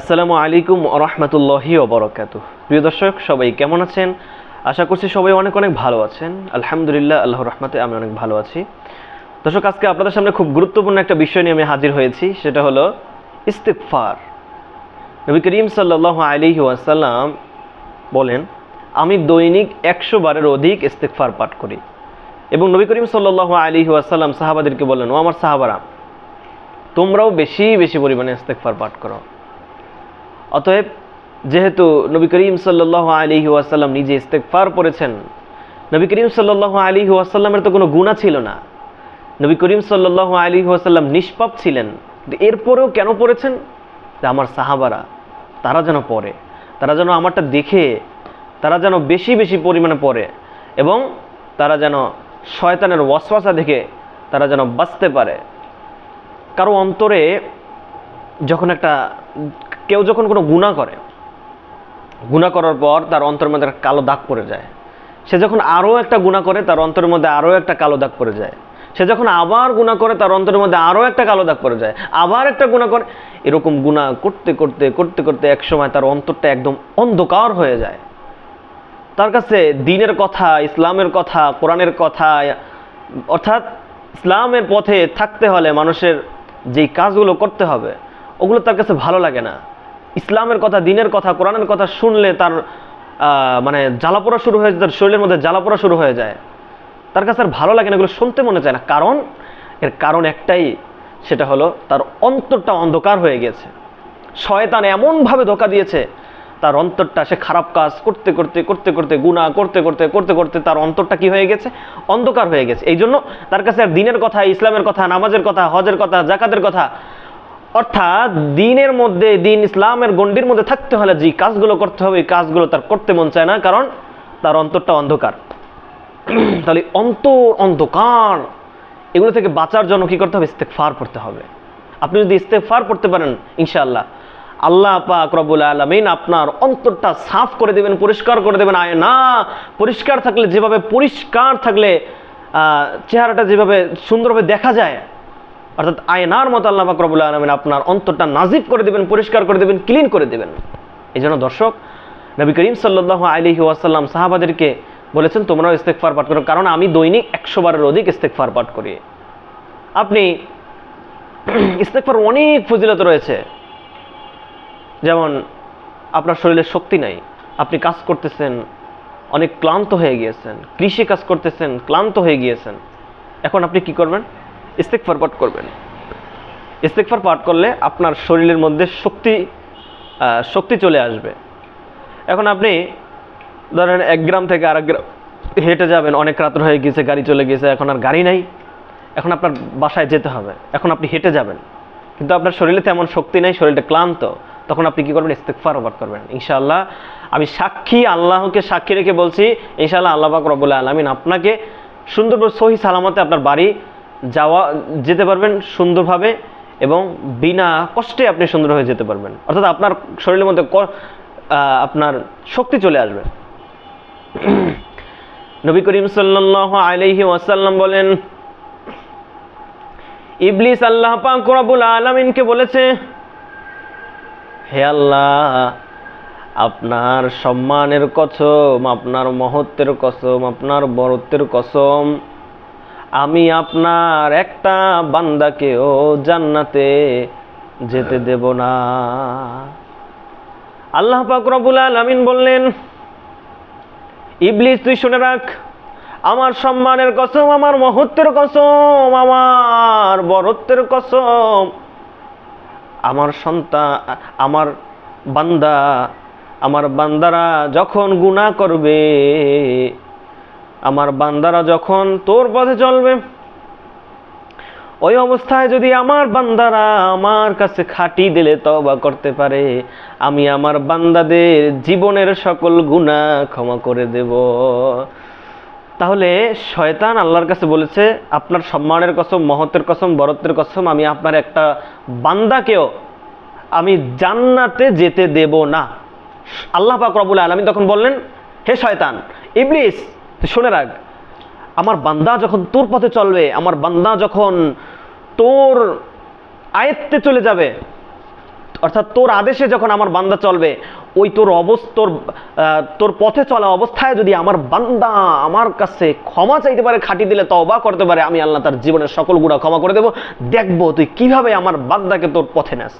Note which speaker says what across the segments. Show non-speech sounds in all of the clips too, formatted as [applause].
Speaker 1: আসসালামু আলাইকুম রহমতুল্লাহি ওবরকাত প্রিয় দর্শক, সবাই কেমন আছেন? আশা করছি সবাই অনেক অনেক ভালো আছেন। আলহামদুলিল্লাহ আল্লাহ রহমতে আমি অনেক ভালো আছি। দর্শক, আজকে আপনাদের সামনে খুব গুরুত্বপূর্ণ একটা বিষয় নিয়ে আমি হাজির হয়েছি, সেটা হলো ইস্তেকফার নবী করিম সাল্লাহ আলিহি ওয়াসাল্লাম বলেন, আমি দৈনিক একশো বারের অধিক ইস্তেকফার পাঠ করি। এবং নবী করিম সাল্লাহ আলিহি ওয়াসাল্লাম সাহাবাদেরকে বলেন ও আমার সাহাবারা, তোমরাও বেশি বেশি পরিমাণে ইস্তেকফার পাঠ করো। অতএব যেহেতু নবী করিম সাল্লাহ আলী ওয়াসাল্লাম নিজে ইস্তেকফার পড়েছেন নবী করিম সাল্লাহ আলী ওয়াসাল্লামের তো কোনো গুণা ছিল না। নবী করিম সাল্লাহ আলী ওয়াসাল্লাম নিষ্পাপ ছিলেন এরপরেও কেন পড়েছেন? আমার সাহাবারা, তারা যেন পড়ে, তারা যেন আমারটা দেখে, তারা যেন বেশি বেশি পরিমাণে পড়ে এবং তারা যেন শয়তানের ওয়াসওয়াসা দেখে তারা যেন বাঁচতে পারে। কারও অন্তরে যখন একটা কেউ যখন কোনো গুণা করে গুণা করার পর তার অন্তরের মধ্যে একটা কালো দাগ পড়ে যায়। সে যখন আরও একটা গুণা করে, তার অন্তরের মধ্যে আরও একটা কালো দাগ পড়ে যায়। সে যখন আবার গুণা করে, তার অন্তরের মধ্যে আরও একটা কালো দাগ পড়ে যায়। আবার একটা গুণা করে, এরকম গুণা করতে করতে করতে করতে একসময় তার অন্তরটা একদম অন্ধকার হয়ে যায়। তার কাছে দিনের কথা, ইসলামের কথা, কোরআনের কথা, অর্থাৎ ইসলামের পথে থাকতে হলে মানুষের যেই কাজগুলো করতে হবে, ওগুলো তার কাছে ভালো লাগে না। ইসলামের কথা, দিনের কথা, কোরআনের কথা শুনলে তার মানে জ্বালাপোড়া শুরু হয়ে যায় তার শরীরের মধ্যে জ্বালাপোড়া শুরু হয়ে যায়। তার কাছে আর ভালো লাগে না, এগুলো শুনতে মনে চায় না। কারণ, এর কারণ একটাই, সেটা হলো তার অন্তরটা অন্ধকার হয়ে গেছে। শয়তান এমনভাবে ধোকা দিয়েছে, তার অন্তরটা, সে খারাপ কাজ করতে করতে করতে করতে গুণা করতে করতে করতে করতে তার অন্তরটা কি হয়ে গেছে? অন্ধকার হয়ে গেছে। এই জন্য তার কাছে আর দিনের কথা, ইসলামের কথা, নামাজের কথা, হজের কথা জাকাতের কথা অর্থাৎ দিনের মধ্যে, দিন ইসলামের গণ্ডির মধ্যে থাকতে হলে যে কাজগুলো করতে হবে, এই কাজগুলো তার করতে মন চায় না, কারণ তার অন্তরটা অন্ধকার। [clears throat] তাহলে অন্তর, অন্ধকার, এগুলো থেকে বাঁচার জন্য কি করতে হবে? ইস্তেকফার পড়তে হবে। আপনি যদি ইস্তেকফার পড়তে পারেন, ইনশাআল্লাহ, আল্লাহ পাক রব্বুল আলমিন আপনার অন্তরটা সাফ করে দেবেন, পরিষ্কার করে দেবেন। আয় না, পরিষ্কার থাকলে যেভাবে পরিষ্কার থাকলে চেহারাটা যেভাবে সুন্দরভাবে দেখা যায় অর্থাৎ আয়নার মতো আল্লাহ পাক রব্বুল আলমিন আপনার অন্তরটা নাজিব করে দেবেন, পরিষ্কার করে দেবেন ক্লিন করে দেবেন। এই জন্য দর্শক, নবী করিম সাল্লাহ আলহি ওয়াসাল্লাম সাহাবাদেরকে বলেছেন, তোমরাও ইস্তেকফার পাঠ করো, কারণ আমি দৈনিক একশো বারের অধিক ইস্তেকফার পাঠ করি। আপনি [clears throat] ইস্তেকফার অনেক ফজিলত রয়েছে। যেমন, আপনার শরীরে শক্তি নাই, আপনি কাজ করতেছেন, অনেক ক্লান্ত হয়ে গিয়েছেন, কৃষি কাজ করতেছেন, ক্লান্ত হয়ে গিয়েছেন। এখন আপনি কি করবেন? ইস্তেকফার পাঠ করবেন। ইস্তেকফার পাঠ করলে আপনার শরীরের মধ্যে শক্তি শক্তি চলে আসবে। এখন আপনি ধরেন এক গ্রাম থেকে আরেক গ্রাম হেঁটে যাবেন, অনেক রাত্র হয়ে গিয়েছে গাড়ি চলে গিয়েছে এখন আর গাড়ি নাই। এখন আপনার বাসায় যেতে হবে। এখন আপনি হেঁটে যাবেন। কিন্তু আপনার শরীরে তেমন শক্তি নেই, শরীরটা ক্লান্ত। তখন আপনি কি করবেন? ইস্তেকফার পাঠ করবেন। ইনশাআল্লাহ, আমি সাক্ষী, আল্লাহকে সাক্ষী রেখে বলছি, ইনশাআল্লাহ আল্লাহ পাক রব্বুল আলমিন আপনাকে সুন্দরভাবে সহি সালামতে আপনার বাড়ি যাওয়া, যেতে পারবেন সুন্দরভাবে এবং বিনা কষ্টে আপনি সুন্দরভাবে যেতে পারবেন। অর্থাৎ আপনার শরীরের মধ্যে আপনার শক্তি চলে আসবে। [clears throat] নবী করিম সাল্লাল্লাহু আলাইহি ওয়াসাল্লাম বলেন, ইবলিস আল্লাহ পাক রব্বুল আলামিনকে বলেছে, হে আল্লাহ, আপনার সম্মানের কসম, আপনার মহত্বের কসম, আপনার বরত্বের কসম আমি আপনার একটা বান্দাকেও জান্নাতে যেতে দেব না। আল্লাহ পাক রব্বুল আলামিন বললেন, ইবলিস, তুই শুনে রাখ, আমার সম্মানের কসম, আমার মহত্বের কসম, আমার বরত্বের কসম, আমার সন্তান আমার বান্দা, আমার বান্দারা যখন গুনাহ করবে আমার বান্দারা যখন তোর পথে চলবে, ওই অবস্থায় যদি আমার বান্দারা আমার কাছে খাটি দিলে তবা করতে পারে, আমি আমার বান্দাদের জীবনের সকল গুনাহ ক্ষমা করে দেব। তাহলে শয়তান আল্লাহর কাছে বলেছে, আপনার সম্মানের কসম, মহত্বের কসম, বরত্বের কসম, আমি আপনার একটা বান্দাকেও আমি জান্নাতে যেতে দেব না। আল্লাহ পাক রব্বুল আলামিন তখন বললেন, হে শয়তান, ইবলিস শুনে রাখ আমার বান্দা যখন তোর পথে চলবে, আমার বান্দা যখন তোর আয়ত্তে চলে যাবে, অর্থাৎ তোর আদেশে যখন আমার বান্দা চলবে, ওই তোর অবস্থ তোর তোর পথে চলা অবস্থায় যদি আমার বান্দা আমার কাছে ক্ষমা চাইতে পারে, খাটি দিলে তওবা করতে পারে, আমি আল্লাহ তার জীবনের সকল গুণা ক্ষমা করে দেবো। দেখব তুই কীভাবে আমার বান্দাকে তোর পথে নেস।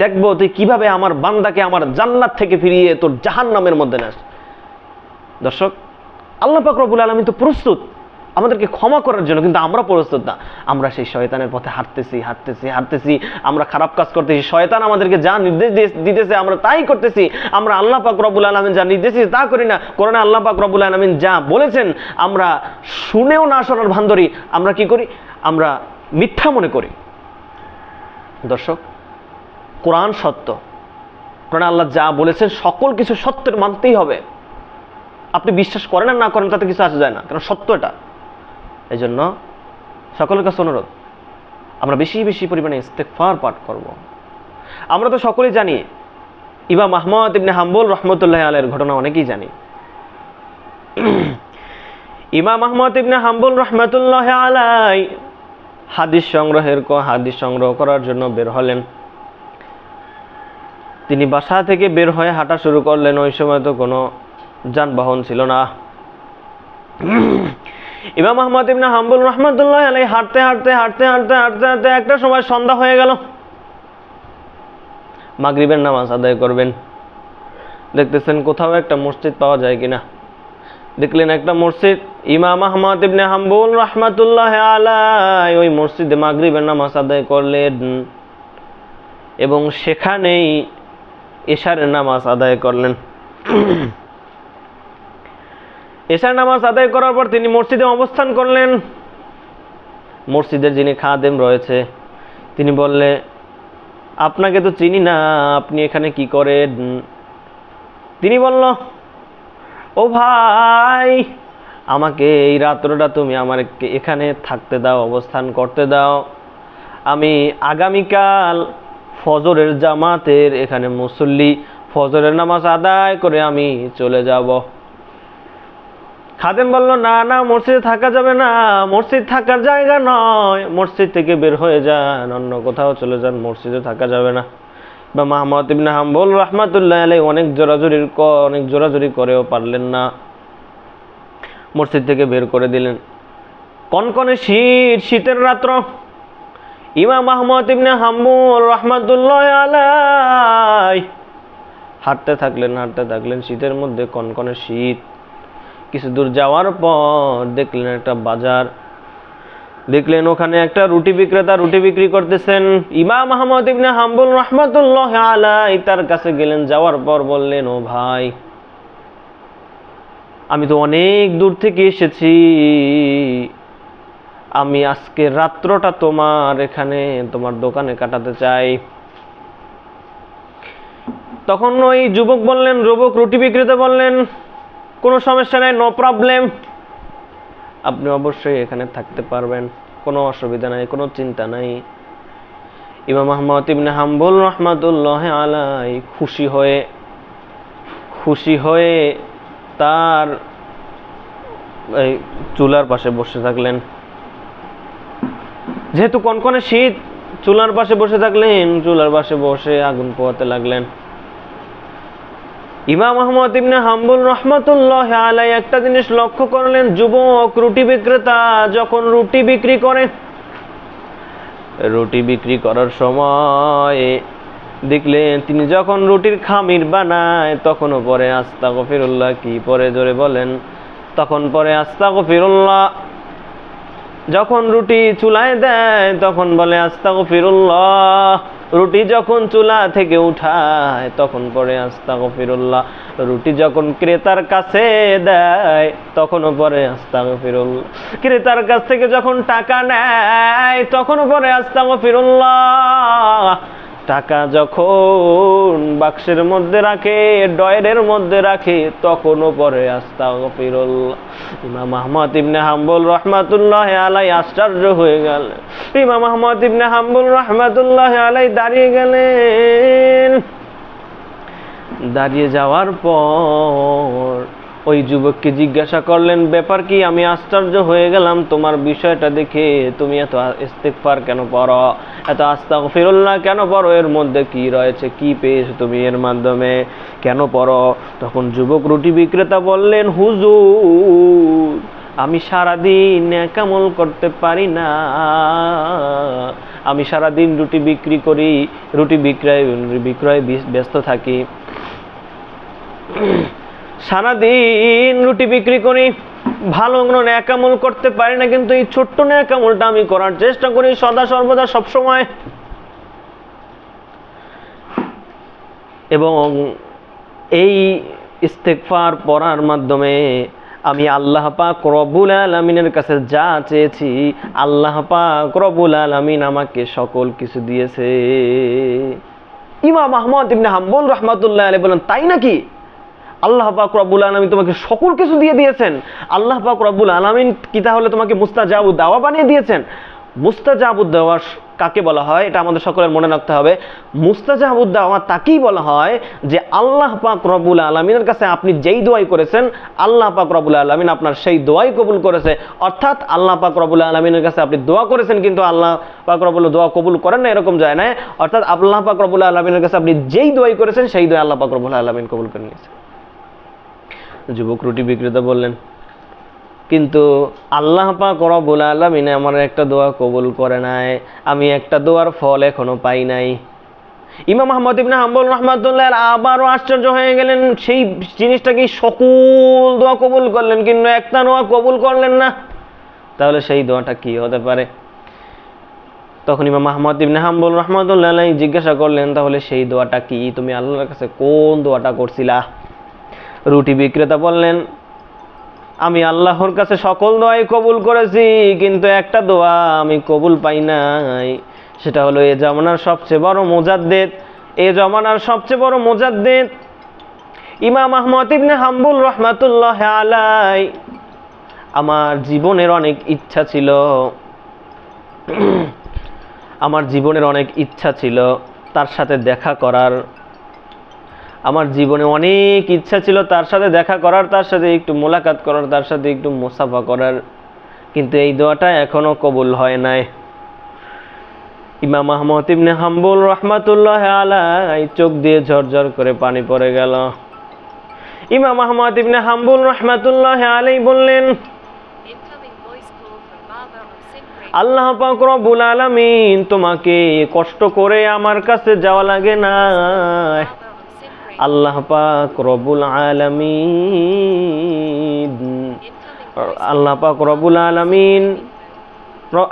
Speaker 1: দেখব তুই কীভাবে আমার বান্দাকে আমার জান্নাত থেকে ফিরিয়ে তোর জাহান্নামের মধ্যে নেস। দর্শক আল্লাহ পাক আলমী তো প্রস্তুত। আমাদেরকে ক্ষমা করার জন্য কিন্তু আমরা প্রস্তুত না। আমরা সেই শয়তানের পথে হাঁটতেছি হাঁটতেছি হাঁটতেছি। আমরা খারাপ কাজ করতেছি। শয়তান আমাদেরকে যা নির্দেশ দিতেছে, আমরা তাই করতেছি। আমরা আল্লাহ পাক রব্বুল আলমিন যা নির্দেশ তা করি না। কোরআনে আল্লাহ পাক রব্বুল আলমিন যা বলেছেন, আমরা শুনেও না শোনার ভান ধরি আমরা কি করি? আমরা মিথ্যা মনে করি। দর্শক, কোরআন সত্য। কোরআন আল্লাহ যা বলেছেন, সকল কিছু সত্যের মানতেই হবে। আপনি বিশ্বাস করেন আর না করেন, তাতে কিছু আসা যায় না, কারণ সত্য এটা। এই জন্য সকলের কাছে অনুরোধ, আমরা বেশি বেশি পরিমাণে ইস্তেকফার পাঠ করব। আমরা তো সকলেই জানি ইবা মাহমদ ইবনে হাম্বুল রহমতুল্লাহ আলের ঘটনা অনেকেই জানি। ইমাম আহমদ ইবনে হাম্বুল রহমতুল্লাহ আলাই হাদিস সংগ্রহের হাদিস সংগ্রহ করার জন্য বের হলেন। তিনি বাসা থেকে বের হয়ে হাঁটা শুরু করলেন, ওই সময় তো কোনো যানবাহন ছিল না। ইমাম আহমদ ইবনে হাম্বুল রহমতুল্লাহ আলাই হাঁটতে হাঁটতে হাঁটতে হাঁটতে হাঁটতে হাঁটতে একটা সময় সন্ধ্যা হয়ে গেল। মাগরিবের নামাজ আদায় করবেন। দেখতেছেন কোথাও একটা মসজিদ পাওয়া যায় কিনা? দেখলেন একটা মসজিদ, ইমাম আহমদ ইবনে হাম্বুল রহমতুল্লাহ আলাই ওই মসজিদে মাগরিবের নামাজ আদায় করলেন। এবং সেখানেই এশারের নামাজ আদায় করলেন। এশার নামাজ আদায় করার পর তিনি মসজিদে অবস্থান করলেন। মসজিদের যিনি খাদেম রয়েছে, তিনি বললে, আপনাকে তো চিনি না, আপনি এখানে কি করেন? তিনি বলল, ও ভাই, আমাকে এই রাত্রটা তুমি আমার এখানে থাকতে দাও, অবস্থান করতে দাও। আমি আগামীকাল ফজরের জামাতের এখানে মুসল্লি ফজরের নামাজ আদায় করে আমি চলে যাব। খাদেম বলল, না না, মসজিদে থাকা যাবে না, মসজিদ থাকার জায়গা নয়। মসজিদ থেকে বের হয়ে যান, অন্য কোথাও চলে যান, মসজিদে থাকা যাবে না। বা মাহমদ ইবনে হাম্বল রহমাতুল্লাহ আলাই অনেক জোরাজুরির অনেক জোরাজুরি করেও পারলেন না। মসজিদ থেকে বের করে দিলেন। কনকনে শীত, শীতের রাত্র। ইমাম আহমদ ইবনে হাম্বুল রহমাতুল্লাহ আলাই হাঁটতে থাকলেন হাঁটতে থাকলেন, শীতের মধ্যে কনকনে শীত। কিছু দূর যাওয়ার পর দেখলেন একটা বাজার। দেখলেন ওখানে একটা রুটি বিক্রেতা রুটি বিক্রি করতেছেন। ইমাম আহমদ ইবনে হাম্বুল রহমাতুল্লাহ আলাই তার কাছে গেলেন, যাওয়ার পর বললেন, ও ভাই, আমি তো অনেক দূর থেকে এসেছি। আমি আজকে রাত্রটা তোমার এখানে, তোমার দোকানে কাটাতে চাই। তখন ওই যুবক বললেন যুবক রুটি বিক্রেতা বললেন কোনো সমস্যা নাই নো প্রবলেম আপনি অবশ্যই এখানে থাকতে পারবেন, কোনো অসুবিধা নাই, কোনো চিন্তা নাই। ইমাম আহমদ ইবনে হাম্বুল রহমাতুল্লাহ আলাই খুশি হয়ে খুশি হয়ে তার এই চুলার পাশে বসে থাকলেন। যেহেতু কনকনে শীত, চুলার পাশে বসে থাকলেন, চুলার পাশে বসে আগুন পোয়াতে লাগলেন। ইমাম আহমদ ইবনে হাম্বুল রহমতুল্লাহ আলাই একটা জিনিস লক্ষ্য করলেন, যুবক রুটি বিক্রেতা যখন রুটি বিক্রি করে, রুটি বিক্রি করার সময় দেখলেন তিনি যখন রুটির খামির বানায়, তখনও পরে আস্তা গফিরুল্লাহ কি পরে জোরে বলেন, তখন পরে আস্তা গফিরুল্লাহ যখন রুটি চুলায় দেয়, তখন বলে আস্তাগ ফিরুল্লাহ রুটি যখন চুলা থেকে উঠায়, তখন পরে আস্তা গফিরুল্লাহ রুটি যখন ক্রেতার কাছে দেয়, তখনও পরে আস্তা গফিরুল্লাহ ক্রেতার কাছ থেকে যখন টাকা নেয়, তখনও পরে আস্তা ফিরুল্লাহ টাকা যখন বাক্সের মধ্যে রাখে ডয়ের মধ্যে রাখে, তখনও পরে আস্তাগফিরুল্লাহ ইমাম আহমদ ইবনে হাম্বুল রহমাতুল্লাহ আলাই আশ্চর্য হয়ে গেল ইমাম আহমদ ইবনে হাম্বুল রহমাতুল্লাহ আলাই দাঁড়িয়ে গেলেন। দাঁড়িয়ে যাওয়ার পর ওই যুবককে জিজ্ঞাসা করলেন, ব্যাপার কি? আমি আশ্চর্য হয়ে গেলাম। তোমার বিষয়টা দেখে তুমি এত ইস্তেকফার কেন পড়ো? এত আস্তা আস্তাগফিরুল্লাহ কেন পড়ো? এর মধ্যে কি রয়েছে? কি পেয়েছ তুমি এর মাধ্যমে? কেন পড়ো? তখন যুবক রুটি বিক্রেতা বললেন, হুজুর, আমি সারাদিন ন্যাকামল করতে পারি না। আমি সারাদিন রুটি বিক্রি করি, রুটি বিক্রয় বিক্রয় ব্যস্ত থাকি। সারাদিন রুটি বিক্রি করি, ভালো কোনো ন্যাকামল করতে পারি না, কিন্তু এই ছোট্ট ন্যাকামলটা আমি করার চেষ্টা করি, সদা সর্বদা সবসময়। এবং এই ইস্তেকফার পড়ার মাধ্যমে আমি আল্লাহ পাক রব্বুল আলমিনের কাছে যা চেয়েছি, আল্লাহ পাক রব্বুল আলমিন আমাকে সকল কিছু দিয়েছে। ইমাম আহমদ ইবনে হাম্বল রহমাতুল্লাহ আলী বলেন, তাই নাকি? আল্লাহ পাক রব্বুল আলমিন তোমাকে সকল কিছু দিয়ে দিয়েছেন। আল্লাহ পাক রব্বুল আলমিন কি তাহলে তোমাকে মুস্তাজাবু দাওয়া বানিয়ে দিয়েছেন? মুস্তাজাবুদ দাওয়া কাকে বলা হয়? এটা আমাদের সকলের মনে রাখতে হবে। মুস্তাজাবুদ দাওয়া তাকেই বলা হয় যে আল্লাহ পাক রব্বুল আলমিনের কাছে আপনি যেই দোয়াই করেছেন, আল্লাহ পাক রব্বুল আলমিন আপনার সেই দোয়াই কবুল করেছে। অর্থাৎ আল্লাহ পাক রব্বুল আলমিনের কাছে আপনি দোয়া করেছেন, কিন্তু আল্লাহ পাক রব্বুল দোয়া কবুল করেন না, এরকম যায় না। অর্থাৎ আল্লাহ পাক রব্বুল আলমিনের কাছে আপনি যেই দোয়াই করেছেন, সেই দোয়া আল্লাহ পাক রব্বুল আলমিন কবুল করে নিয়েছে যুবক রুটি বিক্রেতা বললেন, কিন্তু আল্লাহ পাক রব্বুল আলামিন আমার একটা দোয়া কবুল করে নাই, আমি একটা দোয়ার ফল এখনও পাই নাই। ইমাম আহমদ ইবনে হাম্বল রহমাতুল্লাহ আবারও আশ্চর্য হয়ে গেলেন, সেই জিনিসটাকে সকল দোয়া কবুল করলেন, কিন্তু একটা দোয়া কবুল করলেন না? তাহলে সেই দোয়াটা কি হতে পারে? তখন ইমাম আহমদ ইবনে হাম্বল রহমাতুল্লাহ জিজ্ঞাসা করলেন, তাহলে সেই দোয়াটা কি? তুমি আল্লাহর কাছে কোন দোয়াটা করছিলা? রুটি বিক্রেতা বললেন, আমি আল্লাহর কাছে সকল দোয়াই কবুল করেছি, কিন্তু একটা দোয়া আমি কবুল পাই নাই। সেটা হলো, এ জমানার সবচেয়ে বড় মোজাদ্দেদ, এ জমানার সবচেয়ে বড় মোজাদ্দেদ ইমাম আহমদ ইবনে হাম্বুল রহমাতুল্লাহ আলাই। আমার জীবনের অনেক ইচ্ছা ছিল, [clears throat] আমার জীবনের অনেক ইচ্ছা ছিল তার সাথে দেখা করার আমার জীবনে অনেক ইচ্ছা ছিল তার সাথে দেখা করার, তার সাথে একটু মোলাকাত করার, তার সাথে একটু মোসাফা করার। কিন্তু এই দোয়াটা এখনও কবুল হয় নাই। ইমাম আহমদ ইবনে হাম্বুল রহমাতুল্লাহ আলাই চোখ দিয়ে ঝরঝর করে পানি পড়ে গেল। ইমাম আহমদ ইবনে হাম্বুল রহমাতুল্লাহ আলাই বললেন. আল্লাহ পাক রব্বুল আলামিন তোমাকে কষ্ট করে আমার কাছে যাওয়া লাগে না আল্লাহ পাক রব্বুল আলামিন। আল্লাহ পাক রব্বুল আলামিন।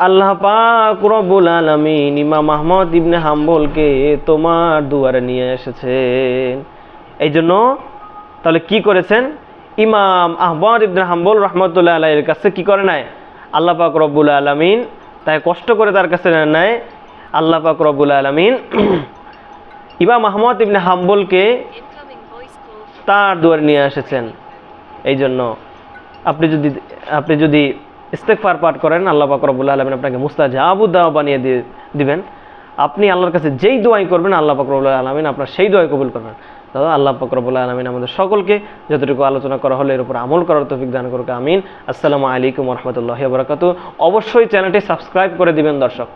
Speaker 1: আল্লাহ পাক রব্বুল আলামিন ইমাম আহমদ ইবনে হাম্বলকে তোমার দুয়ারে নিয়ে এসেছেন। এই জন্য তাহলে কি করেছেন? ইমাম আহমদ ইবনে হাম্বল রহমতুল্লাহ আলাইয়ের কাছে কি করে নাই আল্লাহ পাক রব্বুল আলামিন তাই কষ্ট করে তার কাছে নেয়। আল্লাহ পাক রব্বুল আলামিন ইমাম আহমদ ইবনে হাম্বলকে তার দুয়ারে নিয়ে এসেছেন। এই জন্য আপনি যদি আপনি যদি ইস্তেকফার পাঠ করেন, আল্লাহ পাক রব্বুল আলমিন আপনাকে মুস্তাজাবু দাওয়া বানিয়ে দিয়ে দিবেন। আপনি আল্লাহর কাছে যেই দোয়াই করবেন, আল্লাহ পাক আলমিন আপনার সেই দোয়াই কবুল করবেন। তো আল্লাহ পাক রব্বুল আলমিন আমাদের সকলকে যতটুকু আলোচনা করা হলো, এর উপর আমল করার তফিক দান করুক, আমিন। আসসালামু আলাইকুম রহমতুল্লাহ বরাকাতু অবশ্যই চ্যানেলটি সাবস্ক্রাইব করে দিবেন দর্শক।